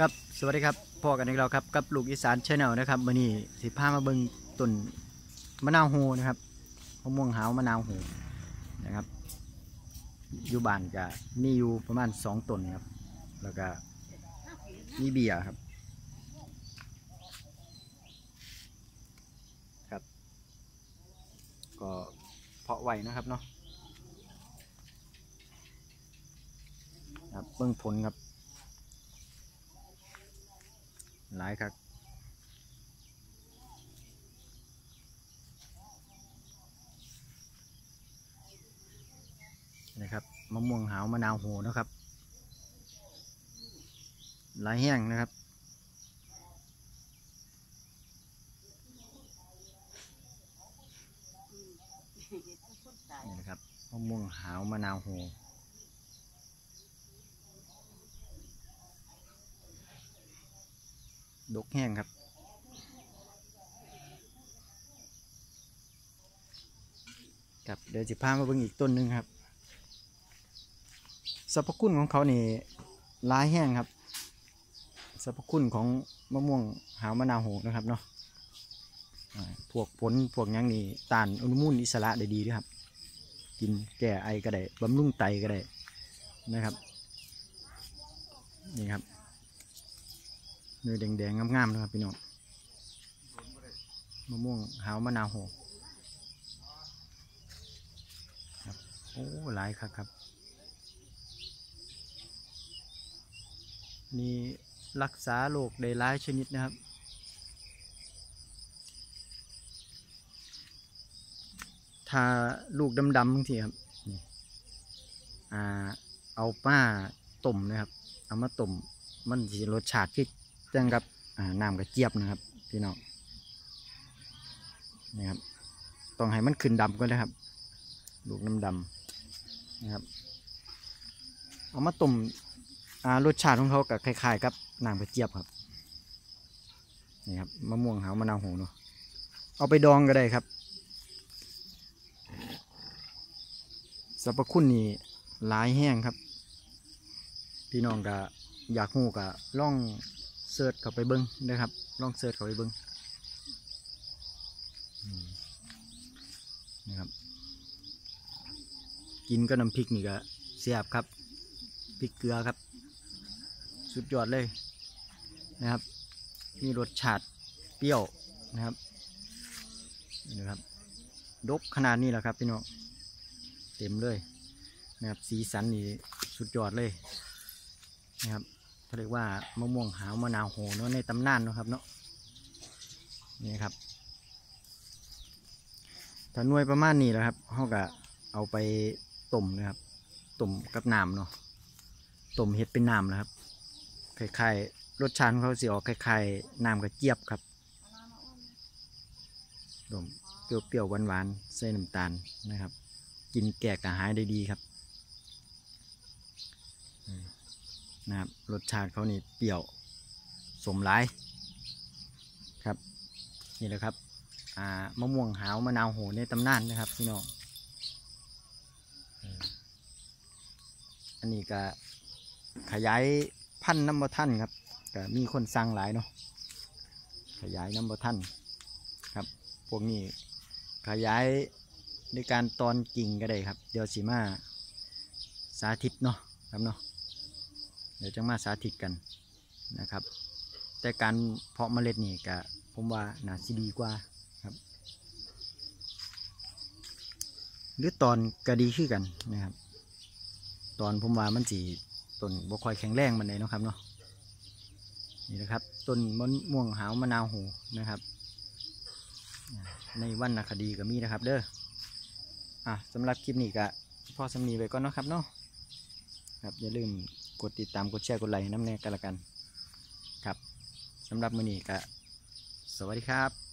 ครับสวัสดีครับพ่อกันอีกแล้วครับกับลูกอีสานชาแนลนะครับวันนี้สิพามาเบิ่งต้นมะนาวโฮนะครับมะม่วงหาวมะนาวโฮนะครับอยู่บ้านก็มีอยู่ประมาณสองต้นครับ แล้วก็มีเบียร์ครับครับ ก็เพาะไว้นะครับเนาะครับเบิ่งผลครับ หลายครับนะครับมะม่วงหาวมะนาวโหนะครับ หลายแห้งนะครับนี่นะครับมะม่วงหาวมะนาวโห ดกแห้งครับ ครับเดี๋ยวจะพามาเบิ่งอีกต้นหนึ่งครับสรรพคุณของเขานี่หลายแห้งครับสรรพคุณของมะม่วงหาวมะนาวโหนะครับเนาะพวกผลพวกยังนี่ต้านอนุมูลอิสระได้ดีด้วยครับ กินแก้ไอก็ได้บำรุงไตก็ได้นะครับ นี่ครับ เนื้อแดงๆงามๆนะครับพี่น้องมะม่วงหาวมะนาวโหครับโอ้หลายครับครับ นี่รักษาโรคได้หลายชนิดนะครับถ้าลูกดำๆบางทีครับนี่อ่าเอาป้าต้มนะครับ เอามาต้มมันจะรสชาติที่ จังกับน้ำกระเจี๊ยบนะครับ พี่น้องนี่ครับต้องให้มันขึ้นดำก่อนนะครับ ลูกดำดำนะครับ เอามาต้มอ่ารสชาติของเขากับคล้ายๆกับน้ำกระเจี๊ยบครับนี่ครับมะม่วงหาวมะนาวโหเนาะเอาไปดองก็ได้ครับสรรพคุณนี่หลายแห้งครับ พี่น้องก็อยากหูก็ล่อง เสิร์ชเข้าไปเบิ้งนะครับ ลองเสิร์ชเข้าไปเบิ้งนะครับ กินก็น้ำพริกนี่ก็เสียบครับพริกเกลือครับ สุดยอดเลยนะครับ มีรสชาติเปรี้ยวนะครับนี่นะครับดกขนาดนี้แหละครับพี่น้องเต็มเลยนะครับสีสันนี่สุดยอดเลยนะครับ เขาเรียกว่ามะม่วงหาวมะนาวโหเนาะในตำนานเนาะครับเนาะนี่ครับถ้าหน่วยประมาณนี้แหละครับเขาก็เอาไปต้มนะครับต้มกับน้ำเนาะต้มเห็ดเป็นน้ำนะครับคล้ายๆรสชาติของเขาสิออกคล้ายๆน้ำกระเจี๊ยบครับต้มเปรี้ยวๆหวานๆใส่น้ำตาลนะครับ กินแก่กระหายได้ดีครับอืม นะครับรสชาติเขานี่เปรี้ยวสมหลายครับนี่แหละครับอ่ามะม่วงหาวมะนาวโหในตำนานนะครับพี่น้องอันนี้ก็ขยายพันธุ์น้ำบะท่านครับก็มีคนสั่งหลายเนาะขยายน้ำบะท่านครับพวกนี้ขยายในการตอนกิ่งก็ได้ครับ เดี๋ยวสีมาสาธิตเนาะครับเนาะ ดี๋ยวจะมาสาธิตกันนะครับ แต่การเพาะเมล็ดนี่ก็ผมว่าน่าสิดีกว่าครับ หรือตอนก็ดีขึ้นกันนะครับ ตอนผมว่ามันสีต้นบ่คอยแข็งแรงมันเลยนะครับเนาะนี่นะครับต้นมะม่วงหาวมะนาวโหนะครับ ในวันนคดีก็มีนะครับ เด้ออะสำหรับคลิปนี้ก็พอสำนีไปก่อนเนาะครับเนาะครับอย่าลืม กดติดตามกดแชร์กดไลค์น้ำแน่กันละกัน ครับสำหรับมือนี้ก็สวัสดีครับ